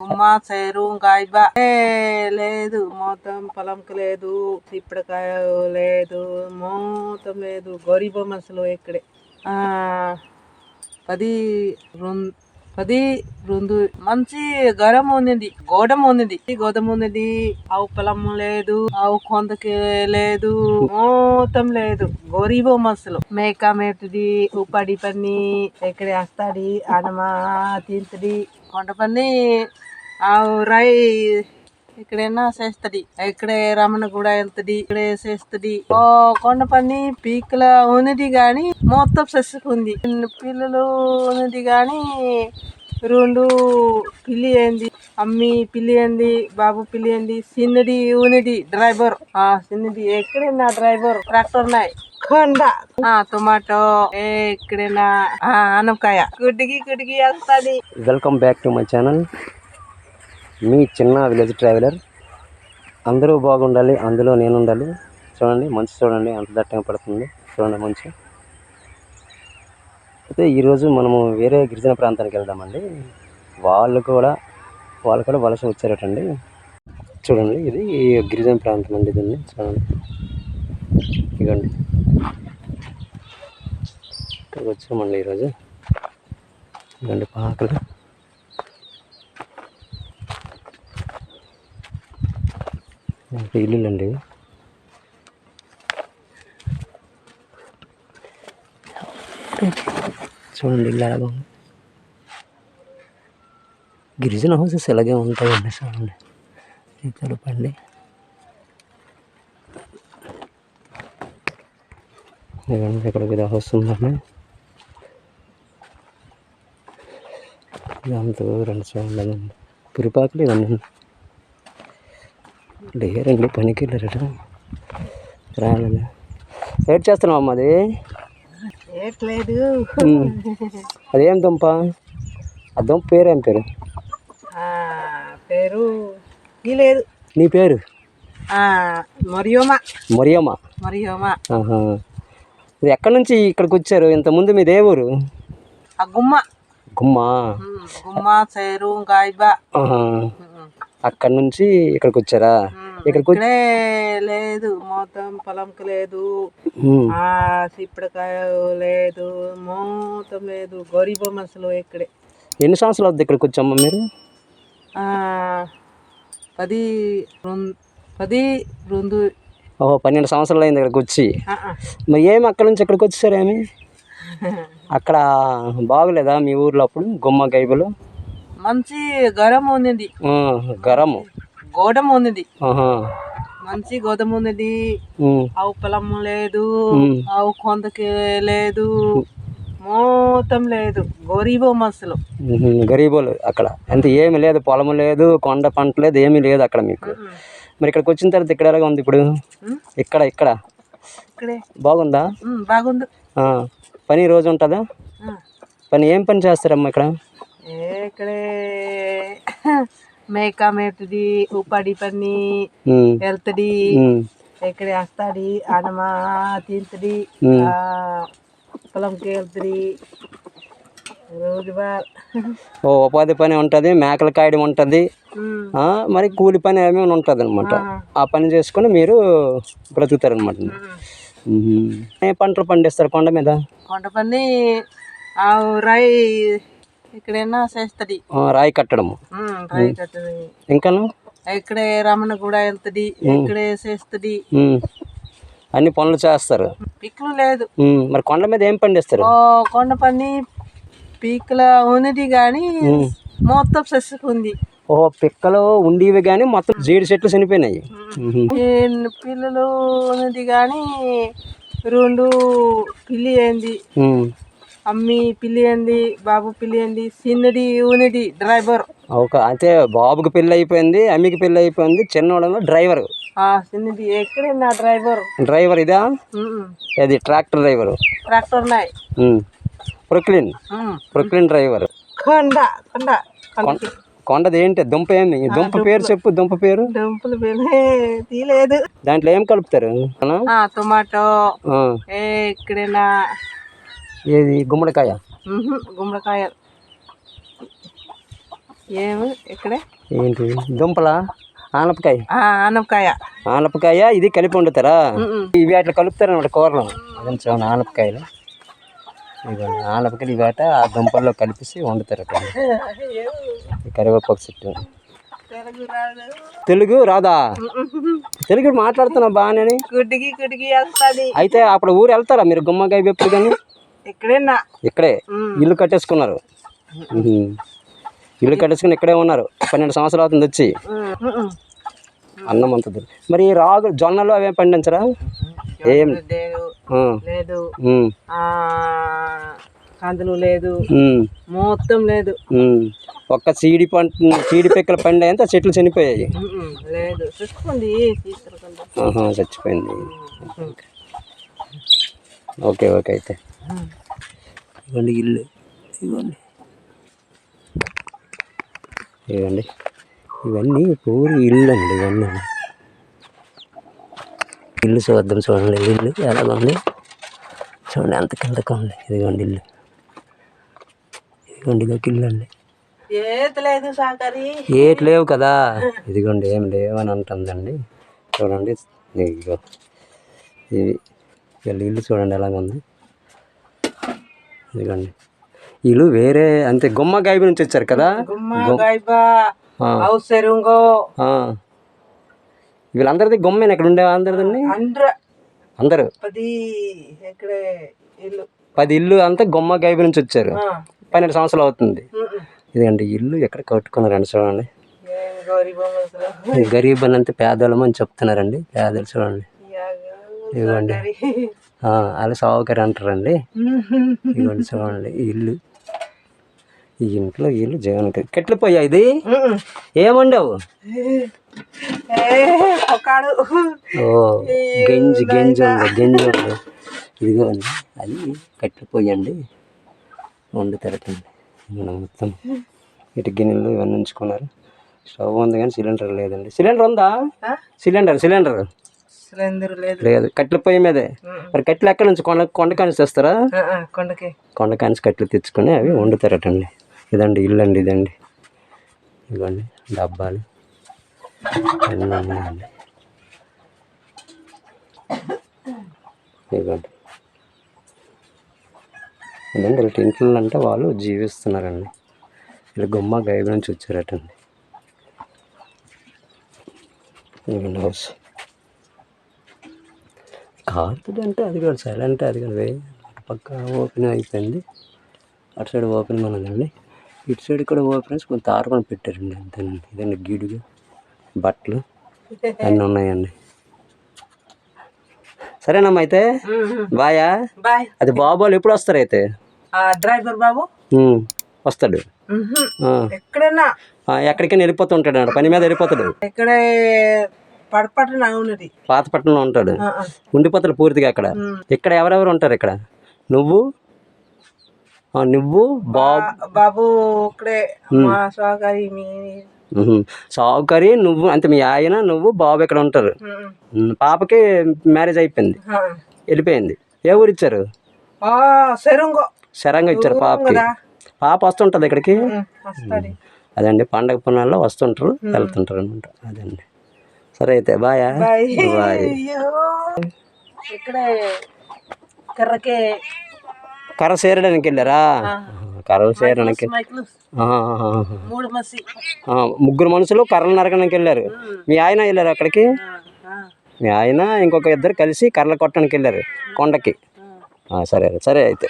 ఉమ్మా చేరు గాయబా. ఏ లేదు మొత్తం పొలంకి లేదు ఇప్పటికాయ లేదు మొత్తం లేదు గరీబ్ మనుషులు ఇక్కడే. పది పది రెండు మంచి గరం ఉంది గోడం ఉంది గోధుమ ఉంది ఆవు పొలం లేదు ఆవు కొందకి లేదు మొత్తం లేదు గరీబ్ మనుషులు మేక మేపుది ఉపాడి పని ఇక్కడే వస్తాడి అనమా తింటది కొండ పని ఆ రై ఇక్కడైనా చేస్తది. ఇక్కడే రమణ కూడా వెళ్తుంది ఇక్కడే చేస్తది. ఓ కొండ పని పీకల ఉన్నది గాని మొత్తం ఉంది పిల్లలు ఉన్నది గాని రెండు పిల్లి ఏంది? అమ్మి పిల్లి ఏంది? బాబు పిల్లి ఏంది? చిన్నది ఉన్నది డ్రైవర్. ఆ చిన్నది ఎక్కడైనా డ్రైవర్. ట్రాక్టర్ నాయ్ కొండ. ఆ టొమాటో ఎక్కడైనా ఆ ఆనపకాయ. కుటికి కుటికి వస్తది welcome back to my channel మీ చిన్న విలేజ్ ట్రావెలర్ అందరూ బాగుండాలి అందులో నేను ఉండాలి చూడండి మంచి చూడండి అంత దట్టంగా పడుతుంది. చూడండి మంచి. అయితే ఈరోజు మనము వేరే గిరిజన ప్రాంతానికి వెళ్దామండి. వాళ్ళు కూడా వాళ్ళు కూడా వలస వచ్చారటండి. చూడండి ఇది గిరిజన ప్రాంతం అండి దీన్ని. చూడండి. ఇదిగోండి. ఇక్కడికి వచ్చామండి ఈరోజు ఇదిగోండి పాకలు. ఇల్లులండి. చూడండి ఇల్లు గిరిజన హౌసెస్ ఇలాగే ఉంటాయండి చూడండి. తెలుపండి కలపండి. ఇదిగోండి ఇది హౌస్ ఉందండి. ఇదంతా రెండు చూడండి పురిపాకులు ఇవన్నీ. లేరండి పనికి వెళ్ళారట రాలేదు? ఏడ్ చేస్తున్నావు అమ్మ అది? ఏట్లేదు. అదేం దుంప? ఆ దుంప పేరు ఏం పేరు? పేరు లేదు. నీ పేరు? మరియోమా. మరియోమా. ఇది ఎక్కడి నుంచి ఇక్కడికి వచ్చారు? ఇంతకుముందు మీది ఏ ఊరు? ఆ గుమ్మ. గుమ్మా. గుమ్మ చేరు గాయబా. అక్కడి నుంచి ఇక్కడికి వచ్చారా? ఇక్కడికి వచ్చి లేదు మొత్తం పొలంకి లేదు సిప్పడికాయ లేదు మొత్తం లేదు గరీబ్ మనుషులు ఇక్కడే. ఎన్ని సంవత్సరాలు అవుతుంది ఇక్కడికి వచ్చామ్మా మీరు? పది పది రెండు. ఓహో పన్నెండు సంవత్సరాలు అయింది ఇక్కడికి వచ్చి. మరి ఏమి అక్కడి నుంచి ఇక్కడికి వచ్చేసారు ఏమి అక్కడ బాగులేదా మీ ఊర్లో అప్పుడు? గుమ్మ గైబులు? మంచి గరం ఉన్నది. గరము. గోడమ ఉన్నది. ఆహా. మంచి గోధుమ ఉన్నది. ఆవు పొలం లేదు. ఆవు కొందకి లేదు. మొత్తం లేదు. గరీబ్ ఉహు, గరీబోలు అక్కడ. అంత ఏమి లేదు. పొలము లేదు. కొండ పంట లేదు. ఏమీ లేదు అక్కడ మీకు. మరి ఇక్కడికి వచ్చిన తర్వాత ఇక్కడ ఎలాగా ఉంది ఇప్పుడు? ఇక్కడ ఇక్కడ. బాగుందా? బాగుంది. పని రోజు ఉంటుందా. పని ఏం పని చేస్తారమ్మా ఇక్కడ? ఇక్కడే మేక మేపుతుంది ఉపాడి పని వెళ్తుంది ఇక్కడ వస్తుంది అనమా తింటది పొలంకి వెళ్తుంది రోజువార్ ఓ ఉపాధి పని ఉంటుంది మేకల కాయడం ఉంటుంది మరి కూలి పని ఏమీ ఉంటుంది అనమాట ఆ. పని చేసుకొని మీరు బ్రతుకుతారనమాట. ఏ పంటలు పండిస్తారు కొండ మీద? కొండ పని రాయి ఇక్కడైనా చేస్తుంది. రాయి కట్టడము. రాయి కట్టది ఇంకాను ఇక్కడే రమణ కూడా వెళ్తుంది ఇక్కడే చేస్తుంది. అన్ని పనులు చేస్తారు. పిక్కులు లేదు. మరి కొండ మీద ఏం పండిస్తారు? కొండ పని పీకల ఉన్నది కానీ మొత్తం ఉంది ఓ పిక్కలు ఉండేవి కానీ మొత్తం జీడి చెట్లు చనిపోయినాయి. పిల్లలు ఉన్నది కానీ రెండు పిల్లి ఉమ్. అమ్మి పిల్లి ఏంది బాబు పిల్లి ఏంది చిన్నది ఉన్నది డ్రైవర్. ఒక అయితే బాబుకి పెళ్ళి అయిపోయింది అమ్మికి పెళ్ళి అయిపోయింది చిన్నవాడేమో డ్రైవర్. ఆ చిన్నది ఎక్కడే నా డ్రైవర్? డ్రైవర్ ఇదా. అది ట్రాక్టర్ డ్రైవర్? ట్రాక్టర్ నాయ్. ప్రొక్లిన్. Poclain driver. కొండ కొండ కొండ. కొండది ఏంటి? దుంప ఏంది? దుంప పేరు చెప్పు దుంప పేరు. డంపులు పేలే తీయలేదు. దాంట్లో ఏం కలుపుతారు? టొమాటో. ఇక్కడేనా? ఏది? గుమ్మడికాయ? ఉహు, గుమ్మడికాయలు ఏమి? ఇక్కడే? ఏంటి? దుంపల? ఆనపకాయ? ఆనపకాయ. ఆనపకాయ? ఇది కలిపి వండుతారా. ఇవి అట్లా కలుపుతారు అనమాట కూరలో? అదే చూడండి ఆనపకాయలు. ఇదిగోండి ఆనపకాయలు ఇవి అట ఆ దుంపల్లో కలిపేసి వండుతారు అక్కడ. కరివేపాకు చెట్టు. తెలుగు రాదు. తెలుగు మాట్లాడుతున్నా బాగానే అయితే అప్పుడు ఊరు వెళ్తారా మీరు గుమ్మకాయ ఎప్పుడు కానీ? ఇక్కడే. ఇల్లు కట్టేసుకున్నారు. ఇల్లు కట్టేసుకుని ఇక్కడే ఉన్నారు. పన్నెండు సంవత్సరాలు అవుతుంది వచ్చి. అన్నం అంత. మరి రాగు జొన్నలు అవేం పండించరా? ఏం? లేదు. కందులు లేదు. మొత్తం లేదు. ఒక్క చీడి పంట చీడి పిక్కల పండు అంతా చెట్లు చనిపోయాయి. లేదు. చచ్చిపోయింది ఓకే ఓకే అయితే. ఇవ్వండి ఇల్లు. ఇవ్వండి. ఇవ్వండి. ఇవన్నీ పూరి ఇల్లు అండి ఇవన్నీ. ఇల్లు చూద్దాం చూడండి. ఇల్లు ఎలాగ ఉంది? చూడండి ఎంత కిందకు ఉంది. ఇదిగోండి ఇల్లు. ఇదిగోండి ఇదొక ఇల్లు అండి. ఏటి లేవు కదా. ఇదిగోండి ఏం లేవు అని అంటుందండి. చూడండి. ఇదిగో. ఇది వీళ్ళ ఇల్లు చూడండి ఎలాగ ఉంది. ఇదిగోండి. ఇల్లు వేరే అంతే గుమ్మ గాయబు నుంచి వచ్చారు కదా. వీళ్ళందరిది గుమ్మేనా ఇక్కడ ఉండే అందరిదండి అందరూ. పది ఇల్లు. అంతా గుమ్మ గాయబు నుంచి వచ్చారు. పన్నెండు సంవత్సరాలు అవుతుంది. ఇదిగండి ఇల్లు ఎక్కడ కట్టుకున్నారండి చూడండి. గరీబ్ అని అంతే పేదోళ్ళం అని చెప్తున్నారండి. పేదలు చూడండి. ఇదిగోండి. ఆ, అలా సావుకారి అంటారండి. ఇదిగోండి చూడండి ఇల్లు. ఈ ఇంట్లో ఇల్లు జీవనకి కెట్లు పోయా ఇది. ఏమండవు? ఓ గెంజి గెంజి ఉంది గెంజి ఉంది. ఇదిగోండి అది కట్లు పోయండి. వండుతారటండి మనం మొత్తం. ఇటు గిన్నెలు ఇవన్నీ ఉంచుకున్నారు. స్టవ్ ఉంది కానీ సిలిండర్ లేదండి. సిలిండర్ ఉందా? Cylinder cylinder. సిలిండర్ లేదు. లేదు కట్టెల పొయ్యి మీదే. మరి కట్టెలు ఎక్కడి నుంచి కొండ కొండ కానిసి తెస్తారా? కొండకి. కొండ కానిసి కట్టెలు తెచ్చుకొని అవి వండుతారటండి. ఇదండి ఇల్లు అండి ఇదండి. ఇదిగోండి డబ్బాలు. అన్నీ ఉన్నాయండి. ఇదిగోండి ఇదండి వీళ్ళ ఇంట్లో అంటే వాళ్ళు జీవిస్తున్నారండి. వీళ్ళు గుమ్మ గైబ్ నుంచి వచ్చారటండి. ఇదిగోండి హౌస్. కారుతుంది అంటే అది కూడా సైలెంట్ అది కూడా వే అటు పక్క ఓపెన్ అయిపోయింది అటు సైడ్ ఓపెన్ ఉన్నదండి ఇటు సైడ్ కూడా ఓపెన్ కొంత ఆరుకొని పెట్టారండి అంతేనండి. ఇదండి గీడుగా బట్టలు అన్నీ ఉన్నాయండి. సరేనమ్మా అయితే బాయా? బాయ్. అది బాబు వాళ్ళు ఎప్పుడు వస్తారు అయితే? డ్రైవర్ బాబు? వస్తాడు. ఎక్కడైనా ఎక్కడికైనా వెళ్ళిపోతుంటాడు పని మీద వెళ్ళిపోతాడు. ఇక్కడే ఉన్నది. పాతపట్నంలో ఉంటాడు. ఉండిపోతాడు పూర్తిగా అక్కడ. ఇక్కడ ఎవరెవరు ఉంటారు ఇక్కడ? నువ్వు? నువ్వు బాబు. బాబు ఇక్కడే మా మీ నువ్వు అంటే మీ ఆయన నువ్వు బాబు ఇక్కడ ఉంటారు. పాపకి మ్యారేజ్ అయిపోయింది. వెళ్ళిపోయింది. ఏ ఊరు ఇచ్చారు? శరంగా. ఇచ్చారు పాపకి. పాప వస్తుంటుంది ఇక్కడికి? అదండి పండగ పుణ్యాల్లో వస్తుంటారు వెళ్తుంటారు అనమాట అదండి. సరే అయితే బాయా. బాయ్. ఇక్కడే కర్రకే. కర్ర సేరడానికి వెళ్ళారా? కర్ర సేరడానికి. ముగ్గురు మనుషులు కర్రలు నరకడానికి వెళ్ళారు. మీ ఆయన వెళ్ళారు అక్కడికి? మీ ఆయన ఇంకొక ఇద్దరు కలిసి కర్రలు కొట్టడానికి వెళ్ళారు కొండకి. సరే సరే అయితే.